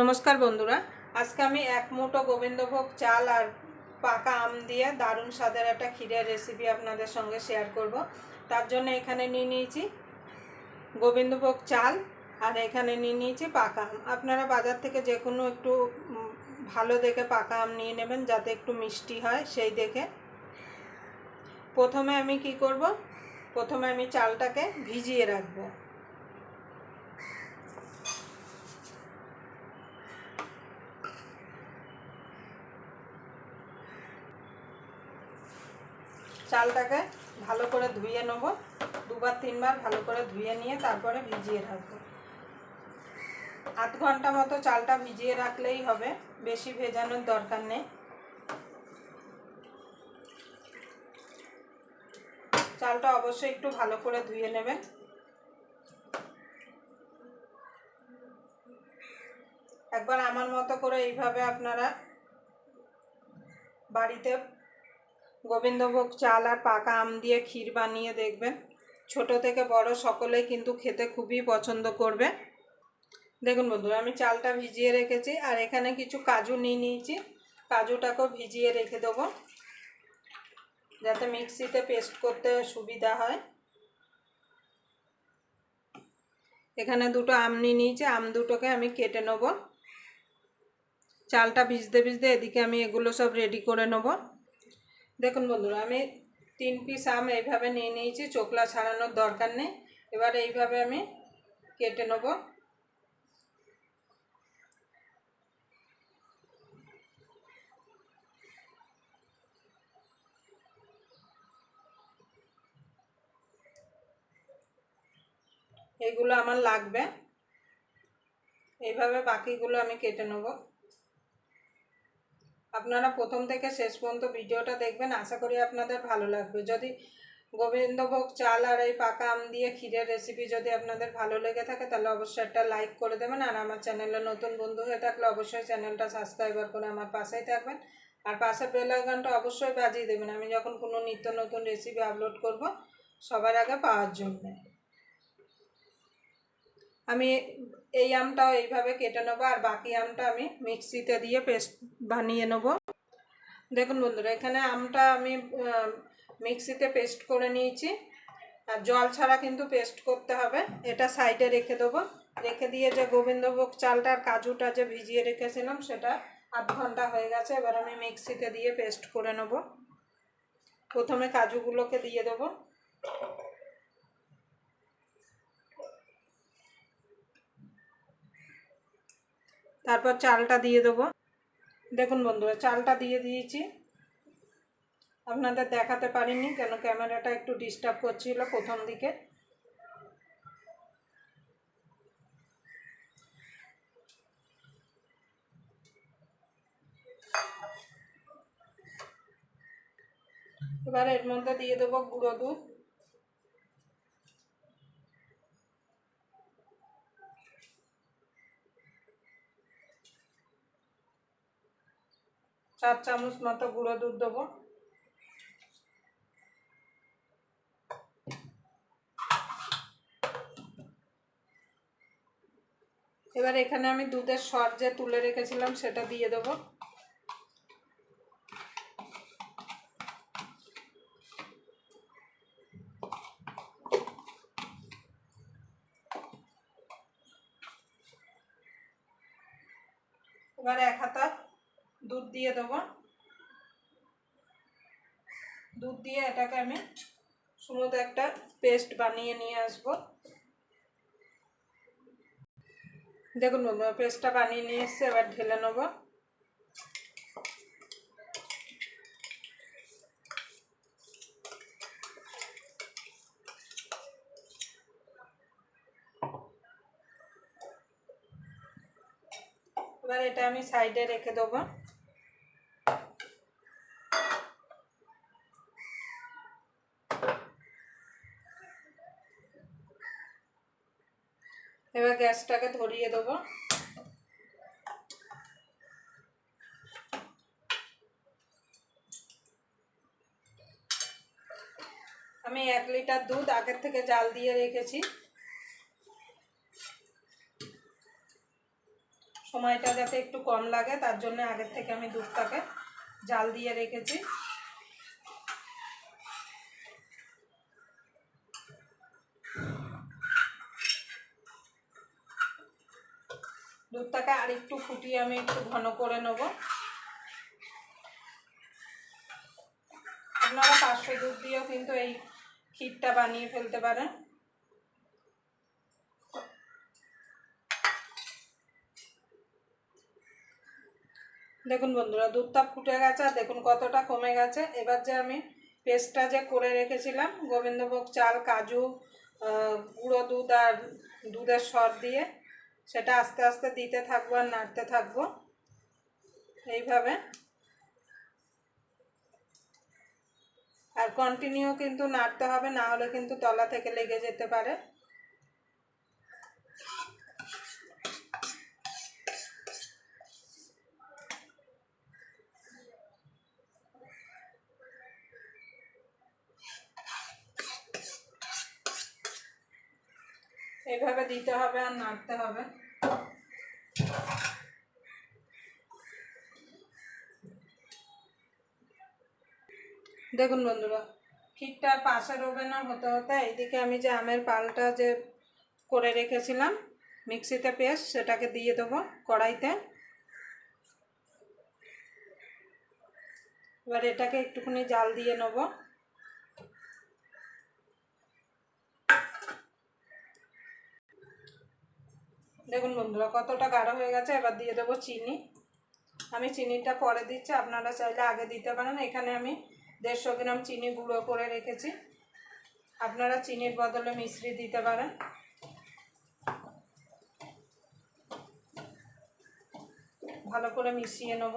নমস্কার বন্ধুরা, আজকে আমি এক মুঠো গোবিন্দভোগ চাল আর পাকা আম দিয়ে দারুণ স্বাদের একটা ক্ষীরের রেসিপি আপনাদের সঙ্গে শেয়ার করব। তার জন্য এখানে নিয়ে নিয়েছি গোবিন্দভোগ চাল আর এখানে নিয়ে নিয়েছি পাকা আম। আপনারা বাজার থেকে যে কোনো একটু ভালো দেখে পাকা আম নিয়ে নেবেন যাতে একটু মিষ্টি হয় সেই দেখে। প্রথমে আমি কি করব? প্রথমে আমি চালটাকে ভিজিয়ে রাখব। চালটাকে ভালো করে ধুয়ে নেব। দুবার, তিনবার ভালো করে ধুয়ে নিয়ে তারপরে ভিজিয়ে রাখব। আধ ঘণ্টা মতো চালটা ভিজিয়ে রাখলেই হবে, বেশি ভেজানোর দরকার নেই। চালটা অবশ্যই একটু ভালো করে ধুয়ে নেবেন। একবার আমার মতো করে এইভাবে আপনারা বাড়িতে গোবিন্দভোগ চাল আর পাকা আম দিয়ে ক্ষীর বানিয়ে দেখবেন। ছোট থেকে বড় সকলেই কিন্তু খেতে খুবই পছন্দ করবে। দেখুন বন্ধুরা, আমি চালটা ভিজিয়ে রেখেছি আর এখানে কিছু কাজু নিয়ে নিয়েছি। কাজুটাকেও ভিজিয়ে রেখে দেবো, যাতে মিক্সিতে পেস্ট করতে সুবিধা হয়। এখানে দুটো আম নিয়ে নিয়েছি, আম দুটোকে আমি কেটে নেব। চালটা ভিজতে ভিজতে এদিকে আমি এগুলো সব রেডি করে নেব। দেখুন বন্ধুরা, আমি তিন পিস আম এইভাবে নিয়ে নিয়েছি চোকলা ছাড়ানোর দরকার নেই। এবার এইভাবে আমি কেটে নেব। এইগুলো আমার লাগবে। এইভাবে বাকিগুলো আমি কেটে নেব। আপনারা প্রথম থেকে শেষ পর্যন্ত ভিডিওটা দেখবেন, আশা করি আপনাদের ভালো লাগবে। যদি গোবিন্দভোগ চাল আর এই পাকা আম দিয়ে ক্ষীরের রেসিপি যদি আপনাদের ভালো লেগে থাকে, তাহলে অবশ্যই একটা লাইক করে দেবেন। আর আমার চ্যানেলে নতুন বন্ধু হয়ে থাকলে অবশ্যই চ্যানেলটা সাবস্ক্রাইবার করে আমার পাশেই থাকবেন। আর পাশের বেল আইকনটা অবশ্যই বাজিয়ে দেবেন। আমি যখন কোনো নিত্য নতুন রেসিপি আপলোড করব, সবার আগে পাওয়ার জন্য। আমি এই আমটাও এইভাবে কেটে নেব আর বাকি আমটা আমি মিক্সিতে দিয়ে পেস্ট বানিয়ে নেব। দেখুন বন্ধুরা, এখানে আমটা আমি মিক্সিতে পেস্ট করে নিয়েছি। আর জল ছাড়া কিন্তু পেস্ট করতে হবে। এটা সাইডে রেখে দেবো। রেখে দিয়ে যে গোবিন্দভোগ চালটা আর কাজুটা যে ভিজিয়ে রেখেছিলাম, সেটা আধ ঘণ্টা হয়ে গেছে। এবার আমি মিক্সিতে দিয়ে পেস্ট করে নেব। প্রথমে কাজুগুলোকে দিয়ে দেবো। তারপর চালটা দিয়ে দেবো। দেখুন বন্ধুরা, চালটা দিয়ে দিয়েছি। আপনাদের দেখাতে পারিনি কেন ক্যামেরাটা একটু ডিস্টার্ব করছিল প্রথম দিকে। এবার এর মধ্যে দিয়ে দেবো গুঁড়ো দুধ। চার চামচ মতো গুঁড়ো দুধ দেবো। এবার এখানে আমি দুধের সর যে তুলে রেখেছিলাম সেটা দিয়ে দেবো। এবার এক হাতা দুধ দিয়ে দেবো। দুধ দিয়ে এটাকে আমি স্মুথ একটা পেস্ট বানিয়ে নিয়ে আসব। দেখুন পেস্টটা বানিয়ে নিয়ে এসছে এবার ঢেলে নেব। এবার এটা আমি সাইডে রেখে দেবো এবার গ্যাসটাকে ধরিয়ে দেবো। আমি এক লিটার দুধ আগের থেকে জাল দিয়ে রেখেছি। সময়টা যাতে একটু কম লাগে, তার জন্য আগের থেকে আমি দুধটাকে জাল দিয়ে রেখেছি। দুধটাকে আর একটু ফুটিয়ে আমি একটু ঘন করে নেব। আপনারা পাঁচশো দুধ দিয়েও কিন্তু এই ক্ষীরটা বানিয়ে ফেলতে পারেন। দেখুন বন্ধুরা, দুধটা ফুটে গেছে আর দেখুন কতটা কমে গেছে। এবার যে আমি পেস্টটা যে করে রেখেছিলাম, গোবিন্দভোগ চাল, কাজু গুঁড়ো দুধ আর দুধের সর দিয়ে সেটা আস্তে আস্তে দিতে থাকব আর নাড়তে থাকব। এইভাবে। আর কন্টিনিউ কিন্তু নাড়তে হবে, না হলে কিন্তু তলা থেকে লেগে যেতে পারে। এইভাবে দিতে হবে আর নাড়তে হবে। দেখুন বন্ধুরা ক্ষীরটা পাশের ওভেনে হতে হতে এইদিকে আমি যে আমের পালটা যে করে রেখেছিলাম, মিক্সিতে পেস্ট সেটাকে দিয়ে দেবো কড়াইতে। এবার এটাকে একটুখানি জাল দিয়ে নেব। দেখুন বন্ধুরা, কতটা গাঢ় হয়ে গেছে, এবার দিয়ে দেবো চিনি। আমি চিনিটা পরে দিচ্ছি, আপনারা চাইলে আগে দিতে পারেন। এখানে আমি দেড়শো গ্রাম চিনি গুঁড়ো করে রেখেছি। আপনারা চিনির বদলে মিশ্রি দিতে পারেন। ভালো করে মিশিয়ে নেব।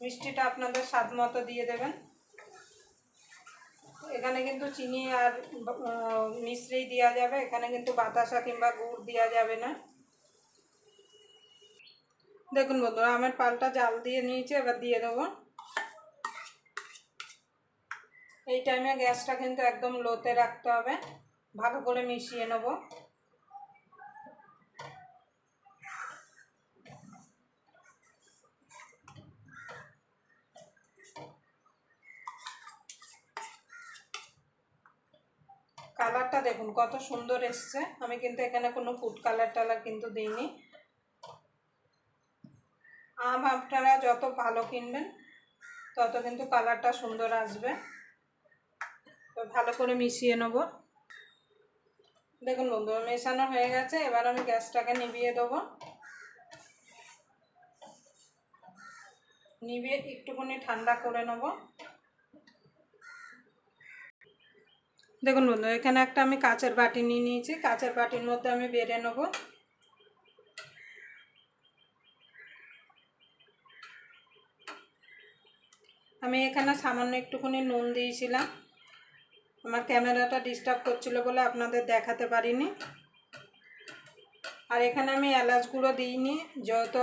মিষ্টিটা আপনাদের স্বাদ মতো দিয়ে দেবেন। এখানে কিন্তু চিনি আর মিশ্রি দেওয়া যাবে। এখানে কিন্তু বাতাসা কিংবা গুড় দেওয়া যাবে না। দেখুন বন্ধুরা, আমের পালটা জাল দিয়ে নিয়েছি, এবার দিয়ে দেবো। এই টাইমে গ্যাসটা কিন্তু একদম লোতে রাখতে হবে। ভালো করে মিশিয়ে নেব। কালারটা দেখুন, কত সুন্দর এসছে। আমি কিন্তু এখানে কোনো ফুড কালার টালার কিন্তু দিইনি। আম আপনারা যত ভালো কিনবেন, তত কিন্তু কালারটা সুন্দর আসবে। তো ভালো করে মিশিয়ে নেব। দেখুন বন্ধু, মেশানো হয়ে গেছে, এবার আমি গ্যাসটাকে নিভিয়ে দেবো। নিভিয়ে একটুখানি ঠান্ডা করে নেব। দেখুন বন্ধু, এখানে একটা আমি কাঁচের বাটি নিয়ে নিয়েছি। কাঁচের বাটির মধ্যে আমি বেড়ে নেব। আমি এখানে সামান্য একটুখানি নুন দিয়েছিলাম। আমার ক্যামেরাটা ডিস্টার্ব করছিল বলে আপনাদের দেখাতে পারিনি। আর এখানে আমি এলাচ গুঁড়ো দিইনি, যেহেতু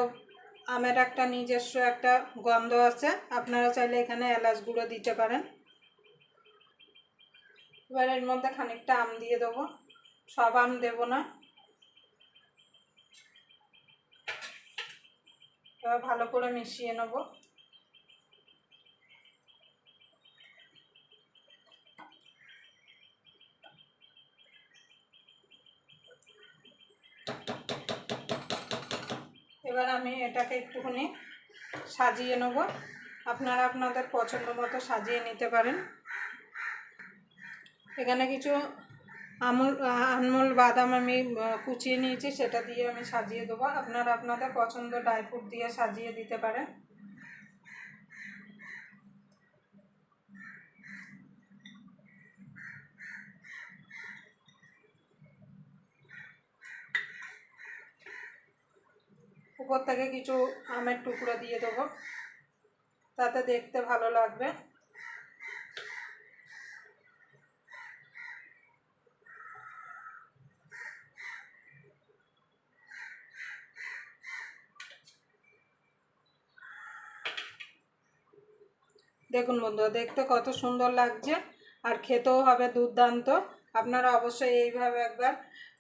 আমের একটা নিজস্ব একটা গন্ধ আছে, আপনারা চাইলে এখানে এলাচ গুঁড়ো দিতে পারেন। এবার এর মধ্যে খানিকটা আম দিয়ে দেবো। সব আম দেবো না। এবার ভালো করে মিশিয়ে নেব। এবার আমি এটাকে একটুখানি সাজিয়ে নেব। আপনারা আপনাদের পছন্দ মতো সাজিয়ে নিতে পারেন। এখানে কিছু আমুল আনমোল বাদাম আমি কুচিয়ে নিয়েছি, সেটা দিয়ে আমি সাজিয়ে দেবো। আপনারা আপনাদের পছন্দ ড্রাই ফ্রুট দিয়ে সাজিয়ে দিতে পারেন। উপর থেকে কিছু আমের টুকরো দিয়ে দেবো। তাতে দেখতে ভালো লাগবে। দেখুন বন্ধুরা, দেখতে কত সুন্দর লাগছে আর খেতেও হবে দুর্দান্ত। আপনারা অবশ্যই এইভাবে একবার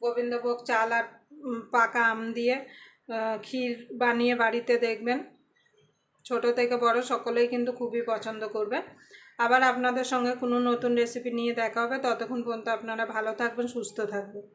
গোবিন্দভোগ চাল আর পাকা আম দিয়ে ক্ষীর বানিয়ে বাড়িতে দেখবেন। ছোট থেকে বড় সকলেই কিন্তু খুবই পছন্দ করবে। আবার আপনাদের সঙ্গে কোনো নতুন রেসিপি নিয়ে দেখা হবে। ততক্ষণ পর্যন্ত আপনারা ভালো থাকবেন, সুস্থ থাকবেন।